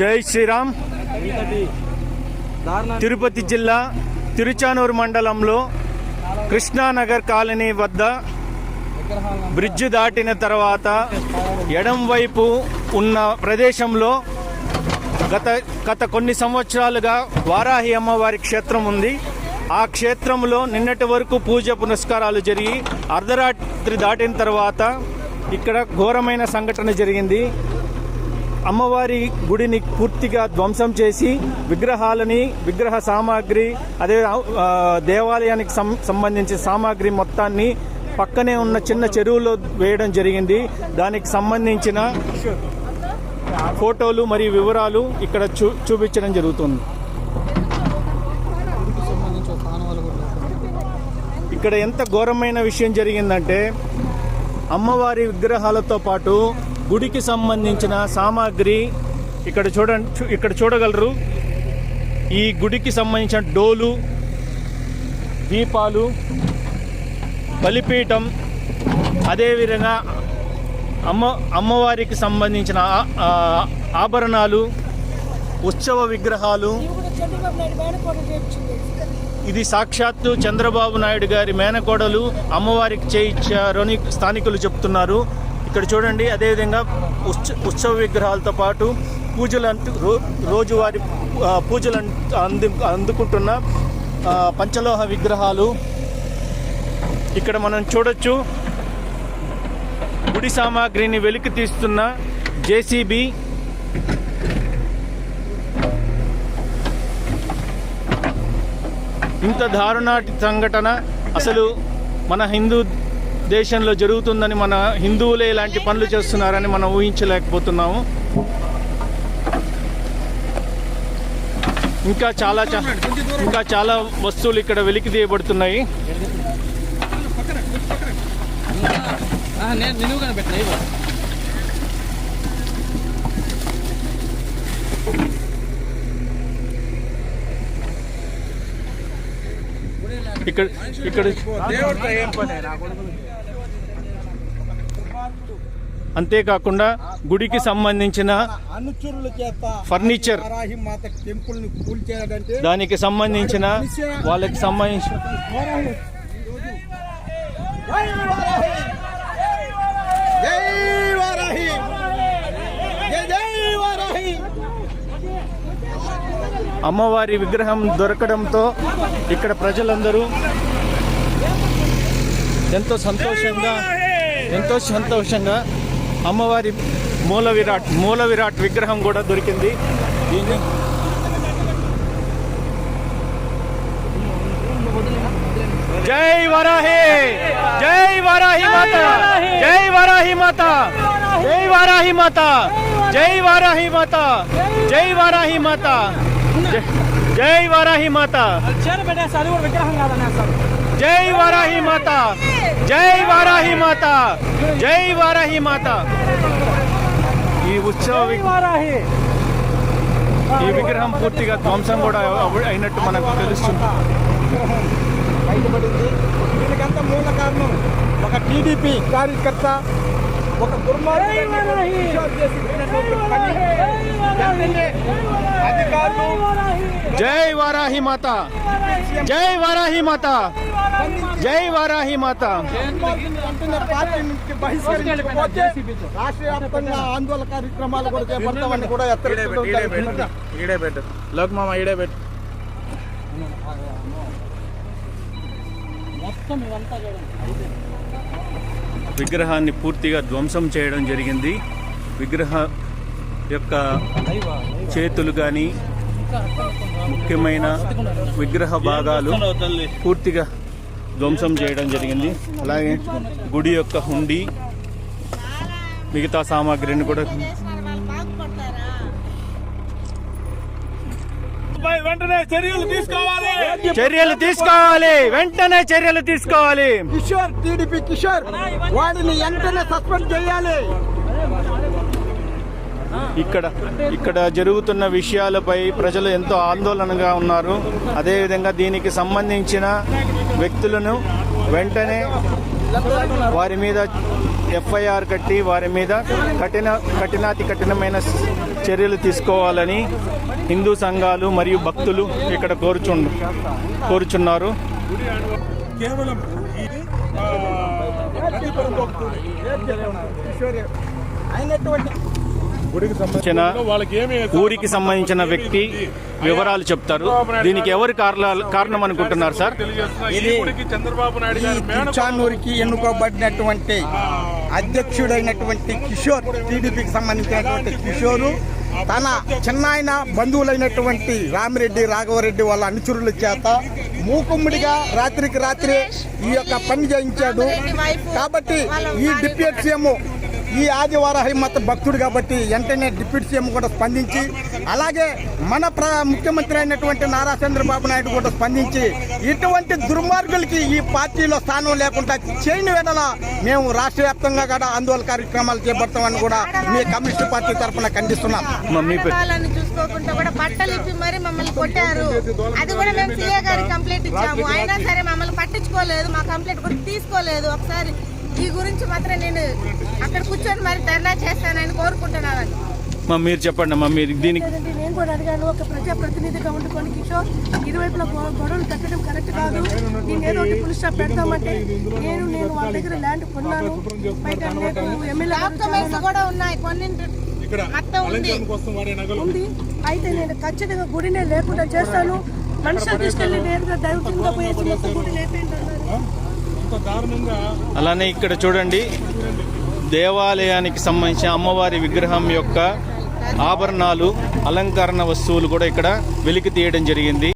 జై శ్రీరామ్. తిరుపతి జిల్లా తిరుచానూరు మండలంలో కృష్ణానగర్ కాలనీ వద్ద బ్రిడ్జ్ దాటిన తర్వాత ఎడం వైపు ఉన్న ప్రదేశంలో గత గత కొన్ని సంవత్సరాలుగా వారాహి అమ్మవారి క్షేత్రం ఉంది. ఆ క్షేత్రంలో నిన్నటి వరకు పూజ పునస్కారాలు జరిగి అర్ధరాత్రి దాటిన తర్వాత ఇక్కడ ఘోరమైన సంఘటన జరిగింది. అమ్మవారి గుడిని పూర్తిగా ధ్వంసం చేసి విగ్రహాలని విగ్రహ సామాగ్రి అదే దేవాలయానికి సం- సంబంధించిన సామాగ్రి మొత్తాన్ని పక్కనే ఉన్న చిన్న చెరువులో వేయడం జరిగింది. దానికి సంబంధించిన ఫోటోలు మరియు వివరాలు ఇక్కడ చూ చూపించడం జరుగుతుంది. ఇక్కడ ఎంత ఘోరమైన విషయం జరిగిందంటే అమ్మవారి విగ్రహాలతో పాటు గుడికి సంబంధించిన సామాగ్రి ఇక్కడ చూడండి చూ- ఇక్కడ చూడగలరు. ఈ గుడికి సంబంధించిన డోలు దీపాలు బలిపీఠం అదేవిధంగా అమ్మ అమ్మవారికి సంబంధించిన ఆభరణాలు ఉత్సవ విగ్రహాలు. ఇది సాక్షాత్తు చంద్రబాబు నాయుడు గారి మేనకోడలు అమ్మవారికి చేయించారని స్థానికులు చెప్తున్నారు. ఇక్కడ చూడండి అదేవిధంగా ఉత్స ఉత్సవ విగ్రహాలతో పాటు పూజలు అంటూ రో రోజువారి పూజలు అంటు- అందుకుంటున్న పంచలోహ విగ్రహాలు. ఇక్కడ మనం చూడొచ్చు గుడి సామాగ్రిని వెలికి తీస్తున్న జేసీబీ. ఇంత దారుణాటి సంఘటన అసలు మన హిందూ దేశంలో జరుగుతుందని మన హిందువులే ఇలాంటి పనులు చేస్తున్నారని మనం ఊహించలేకపోతున్నాము. ఇంకా చాలా ఇంకా చాలా వస్తువులు ఇక్కడ వెలికి తీయబడుతున్నాయి. ఇక్కడ ఇక్కడ అంతేకాకుండా గుడికి సంబంధించిన ఫర్నిచర్ దానికి సంబంధించిన వాళ్ళకి సంబంధించిన అమ్మవారి విగ్రహం దొరకడంతో ఇక్కడ ప్రజలందరూ ఎంతో సంతోషంగా ఎంతో సంతోషంగా అమ్మవారి మూల విరాట్ మూల విరాట్ విగ్రహం కూడా దొరికింది. జై వరాహి జై వరాహి మాత జై వరాహి మాత జై వరాహి మాత జై వరాహి మాత జై వరాహి మాత జై- వరాహి మాత. కూడా విగ్రహం కాదన్నా జై వరాహి మాత జై వరాహి మాత జై వరాహి మాత ఈ ఉత్సవ ఈ విగ్రహం పూర్తిగా ధ్వంసం కూడా అయినట్టు మనకు తెలుస్తుంది. బయటపడింది దీనికంతా మూల కారణం ఒక టీడీపీ కార్యకర్త ఒక జై వరాహి. మాత. జై వరాహి మాత. జై వరాహి మాత. రాష్ట్ర వ్యాప్తంగా ఆందోళన కార్యక్రమాలు కూడా చేపడతామని కూడా ఈడే పెట్టు ఈడే మొత్తం ఇదంతా చూడండి. విగ్రహాన్ని పూర్తిగా ధ్వంసం చేయడం జరిగింది. విగ్రహ యొక్క చేతులు కానీ ముఖ్యమైన విగ్రహ భాగాలు పూర్తిగా ధ్వంసం చేయడం జరిగింది. అలాగే గుడి యొక్క హుండీ మిగతా సామాగ్రిని కూడా వెంటనే చర్యలు తీసుకోవాలి. చర్యలు తీసుకోవాలి. వెంటనే చర్యలు తీసుకోవాలి. కిషోర్ టీడీపీ కిషోర్ వాడిని వెంటనే సస్పెండ్ చేయాలి. ఇక్కడ ఇక్కడ జరుగుతున్న విషయాలపై ప్రజలు ఎంతో ఆందోళనగా ఉన్నారు. అదేవిధంగా దీనికి సంబంధించిన వ్యక్తులను వెంటనే వారి మీద ఎఫ్ఐఆర్ కట్టి వారి మీద కఠిన కఠినాతి కఠినమైన చర్యలు తీసుకోవాలని హిందూ సంఘాలు మరియు భక్తులు ఇక్కడ కోరుచు కోరుచున్నారు. కేవలం అయినటువంటి సంబంధించిన ఊరికి సంబంధించిన వ్యక్తి వివరాలు చెప్తారు. దీనికి ఎవరు కారణాలు కారణం అనుకుంటున్నారు సార్? ఇది ఎన్నుకోబడినటువంటి అధ్యక్షుడైనటువంటి కిషోర్ టీడీపీకి సంబంధించినటువంటి కిషోరు తన చిన్నాయన బంధువులైనటువంటి రామిరెడ్డి రాఘవరెడ్డి వాళ్ళ అనుచరుల చేత మూకుమ్ముడిగా రాత్రికి రాత్రి ఈ యొక్క పని చేయించాడు. కాబట్టి ఈ డిప్యూటీ సీఎం ఈ ఆదివార హిమ్మత్ భక్తుడు కాబట్టి వెంటనే డిప్యూటీ సీఎం కూడా స్పందించి అలాగే మన ప్ర ముఖ్యమంత్రి అయినటువంటి నారా చంద్రబాబు నాయుడు కూడా స్పందించి ఇటువంటి దుర్మార్గులకి ఈ పార్టీలో స్థానం లేకుండా చేయని వెడల మేము రాష్ట్ర వ్యాప్తంగా కూడా ఆందోళన కార్యక్రమాలు చేపడతామని కూడా మీ కమ్యూనిస్ట్ పార్టీ తరఫున ఖండిస్తున్నాం. చూసుకోకుండా కూడా బట్టలు ఇప్పి మరి మమ్మల్ని కొట్టారు. అది కూడా మేము సీఏ గారికి కంప్లైంట్ ఇచ్చాము. అయినా సరే మమ్మల్ని పట్టించుకోలేదు మా కంప్లైంట్ కూడా తీసుకోలేదు. ఒకసారి ఈ గురించి మాత్రం నేను అక్కడ మా మీరు చెప్పండి అమ్మా మీరు దీనికి నేను కూడా అడిగాను ఒక ప్రజాప్రతినిధిగా ఉండుకొని కిషోర్ ఇరువైపులా గొడవలు పెట్టడం కరెక్ట్ కాదు. నేను ఏదో ఒకటి పులి స్టాప్ పెడతామంటే నేను నేను వాళ్ళ దగ్గర ల్యాండ్ కొన్నాను. ఎమ్మెల్యే కూడా ఉన్నాయి కొన్ని ఉంది. అయితే నేను ఖచ్చితంగా గుడినే లేకుండా చేస్తాను. మనుషులు తీసుకెళ్ళి నేరుగా దైవతంగా పోయేసి మొత్తం గుడి లేపేయండి అలానే ఇక్కడ చూడండి. దేవాలయానికి సంబంధించిన అమ్మవారి విగ్రహం యొక్క ఆభరణాలు అలంకరణ వస్తువులు కూడా ఇక్కడ వెలికి తీయడం జరిగింది.